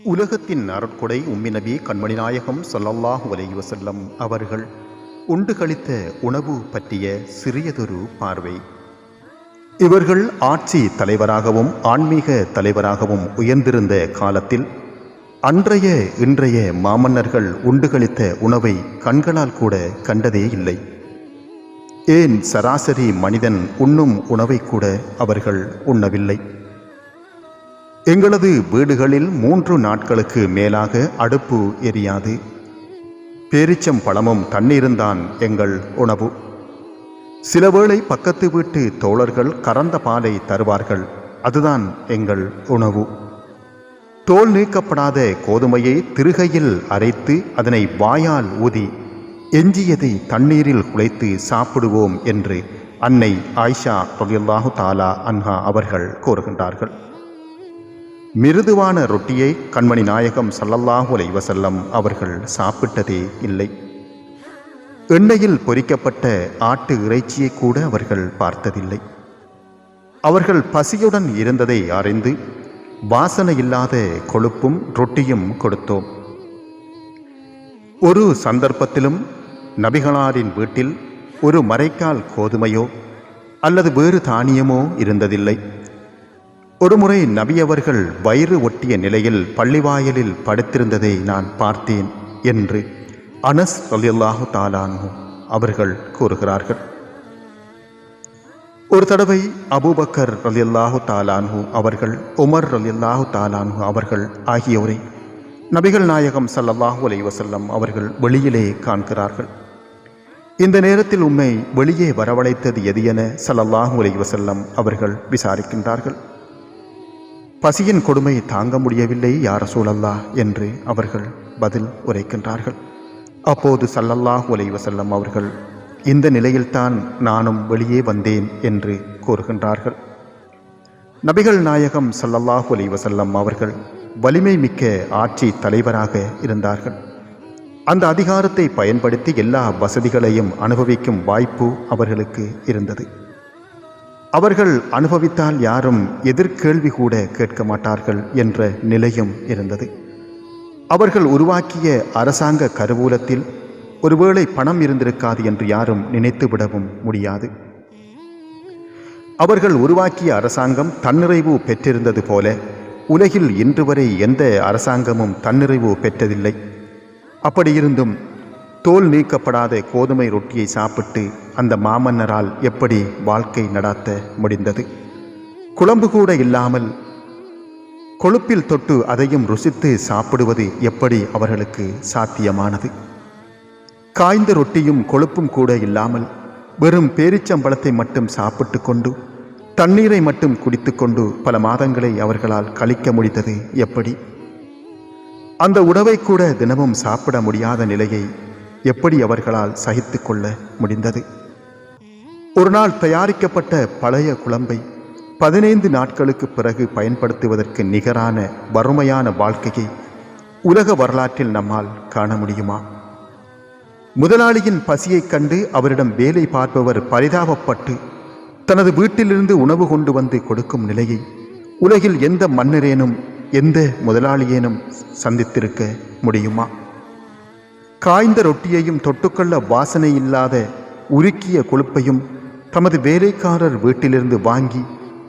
உலகத்தின் அருட்கொடை உம்மி நபி கண்மணி நாயகம் சொல்லல்லாஹு வலையுவசல்லம் அவர்கள் உண்டு கழித்த உணவு பற்றிய சிறியதொரு பார்வை. இவர்கள் ஆட்சி தலைவராகவும் ஆன்மீக தலைவராகவும் உயர்ந்திருந்த காலத்தில் அன்றைய இன்றைய மாமன்னர்கள் உண்டு கழித்த உணவை கண்களால் கூட கண்டதே இல்லை. ஏன் சராசரி மனிதன் உண்ணும் உணவை கூட அவர்கள் உண்ணவில்லை. எங்களது வீடுகளில் மூன்று நாட்களுக்கு மேலாக அடுப்பு எரியாது. பேரிச்சம் பழமும் தண்ணீருந்தான் எங்கள் உணவு. சில வேளை பக்கத்து வீட்டு தோழர்கள் கறந்த பாலை தருவார்கள். அதுதான் எங்கள் உணவு. தோல் நீக்கப்படாத கோதுமையை திருகையில் அரைத்து அதனை வாயால் ஊதி எஞ்சியதை தண்ணீரில் குழைத்து சாப்பிடுவோம் என்று அன்னை ஆயிஷா ரலியல்லாஹு தாலா அன்ஹா அவர்கள் கூறுகின்றார்கள். மிருதுவான ரொட்டியை கண்மணி நாயகம் சல்லல்லாஹுலை வசல்லம் அவர்கள் சாப்பிட்டதே இல்லை. எண்ணெயில் பொறிக்கப்பட்ட ஆட்டு இறைச்சியை கூட அவர்கள் பார்த்ததில்லை. அவர்கள் பசியுடன் இருந்ததை அறிந்து வாசனை இல்லாத கொழுப்பும் ரொட்டியும் கொடுத்தோம். ஒரு சந்தர்ப்பத்திலும் நபிகளாரின் வீட்டில் ஒரு மரைக்கால் கோதுமையோ அல்லது வேறு தானியமோ இருந்ததில்லை. ஒருமுறை நபி அவர்கள் வயிறு ஒட்டிய நிலையில் பள்ளிவாயலில் படுத்திருந்ததை நான் பார்த்தேன் என்று அனஸ் அலியல்லாஹு தாலானு அவர்கள் கூறுகிறார்கள். ஒரு தடவை அபூபக்கர் ரலியல்லாஹு தாலான்ஹு அவர்கள் உமர் ரலியல்லாஹு தாலானு அவர்கள் ஆகியோரை நபிகள் நாயகம் சல்லல்லாஹு அலைஹி வஸல்லம் அவர்கள் வெளியிலே காண்கிறார்கள். இந்த நேரத்தில் உம்மை வெளியே வரவழைத்தது எது என சல்லல்லாஹு அலைஹி வஸல்லம் அவர்கள் விசாரிக்கின்றார்கள். பசியின் கொடுமை தாங்க முடியவில்லை யார சூழல்லா என்று அவர்கள் பதில் உரைக்கின்றார்கள். அப்போது சல்லல்லாஹ் அலைஹி அவர்கள் இந்த நிலையில்தான் நானும் வெளியே வந்தேன் என்று கூறுகின்றார்கள். நபிகள் நாயகம் சல்லல்லாஹ் அலைஹி அவர்கள் வலிமை மிக்க ஆட்சி தலைவராக இருந்தார்கள். அந்த அதிகாரத்தை பயன்படுத்தி எல்லா வசதிகளையும் அனுபவிக்கும் வாய்ப்பு அவர்களுக்கு இருந்தது. அவர்கள் அனுபவித்தால் யாரும் எதிர்கேள்வி கூட கேட்க மாட்டார்கள் என்ற நிலையும் இருந்தது. அவர்கள் உருவாக்கிய அரசாங்க கருவூலத்தில் ஒருவேளை பணம் இருந்திருக்காது என்று யாரும் நினைத்துவிடவும் முடியாது. அவர்கள் உருவாக்கிய அரசாங்கம் தன்னிறைவு பெற்றிருந்தது போல உலகில் இன்று வரை எந்த அரசாங்கமும் தன்னிறைவு பெற்றதில்லை. அப்படியிருந்தும் தோல் நீக்கப்படாத கோதுமை ரொட்டியை சாப்பிட்டு அந்த மாமன்னரால் எப்படி வாழ்க்கை நடாத்த முடிந்தது? குழம்பு கூட இல்லாமல் கொழுப்பில் தொட்டு அதையும் ருசித்து சாப்பிடுவது எப்படி அவர்களுக்கு சாத்தியமானது? காய்ந்த ரொட்டியும் கொழுப்பும் கூட இல்லாமல் வெறும் பேரிச்சம்பழத்தை மட்டும் சாப்பிட்டு கொண்டு தண்ணீரை மட்டும் குடித்துக்கொண்டு பல மாதங்களை அவர்களால் கழிக்க முடிந்தது எப்படி? அந்த உணவை கூட தினமும் சாப்பிட முடியாத நிலையை எப்படி அவர்களால் சகித்து கொள்ள முடிந்தது? ஒரு நாள் தயாரிக்கப்பட்ட பழைய குழம்பை பதினைந்து நாட்களுக்கு பிறகு பயன்படுத்துவதற்கு நிகரான வறுமையான வாழ்க்கையை உலக வரலாற்றில் நம்மால் காண முடியுமா? முதலாளியின் பசியைக் கண்டு அவரிடம் வேலை பார்ப்பவர் பரிதாபப்பட்டு தனது வீட்டிலிருந்து உணவு கொண்டு வந்து கொடுக்கும் நிலையை உலகில் எந்த மன்னரேனும் எந்த முதலாளியேனும் சந்தித்திருக்க முடியுமா? காய்ந்த ரொட்டியையும் தொட்டுக்கொள்ள வாசனை இல்லாத உருக்கிய கொழுப்பையும் தமது வேலைக்காரர் வீட்டிலிருந்து வாங்கி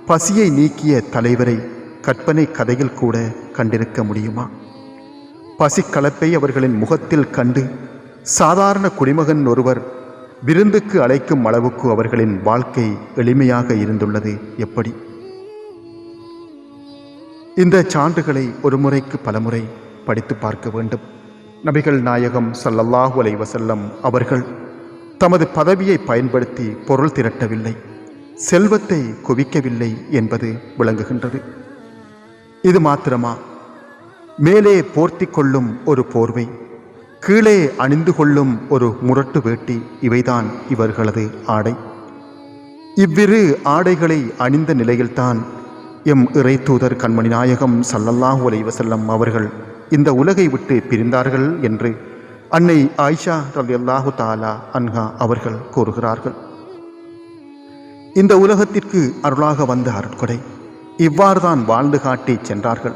பசியை நீக்கிய தலைவரை கற்பனை கதையில் கூட கண்டிருக்க முடியுமா? பசிக்கலப்பை அவர்களின் முகத்தில் கண்டு சாதாரண குடிமகன் ஒருவர் விருந்துக்கு அழைக்கும் அளவுக்கு அவர்களின் வாழ்க்கை எளிமையாக இருந்துள்ளது எப்படி? இந்த சான்றுகளை ஒரு முறைக்கு பலமுறை படித்து பார்க்க வேண்டும். நபிகள் நாயகம் சல்லல்லாஹு அலை வசல்லம் அவர்கள் தமது பதவியை பயன்படுத்தி பொருள் திரட்டவில்லை செல்வத்தை குவிக்கவில்லை என்பது விளங்குகின்றது. இது மாத்திரமா? மேலே போர்த்தி கொள்ளும் ஒரு போர்வை கீழே அணிந்து கொள்ளும் ஒரு முரட்டு வேட்டி இவைதான் இவர்களது ஆடை. இவ்விரு ஆடைகளை அணிந்த நிலையில்தான் எம் இறை தூதர் கண்மணி நாயகம் சல்லல்லாஹு அலைவசல்லம் அவர்கள் இந்த உலகை விட்டு பிரிந்தார்கள் என்று அன்னை ஆயிஷா ரலியல்லாஹு தாலா அன்ஹா அவர்கள் கூறுகிறார்கள். இந்த உலகத்திற்கு அருளாக வந்த அருட்கொடை இவ்வாறுதான் வாழ்ந்து காட்டி சென்றார்கள்.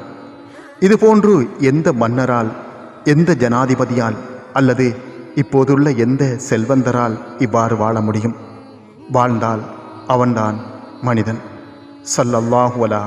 இதுபோன்று எந்த மன்னரால் எந்த ஜனாதிபதியால் அல்லது இப்போதுள்ள எந்த செல்வந்தரால் இவ்வாறு வாழ முடியும்? வாழ்ந்தால் அவன்தான் மனிதன். சல்லல்லாஹு அலா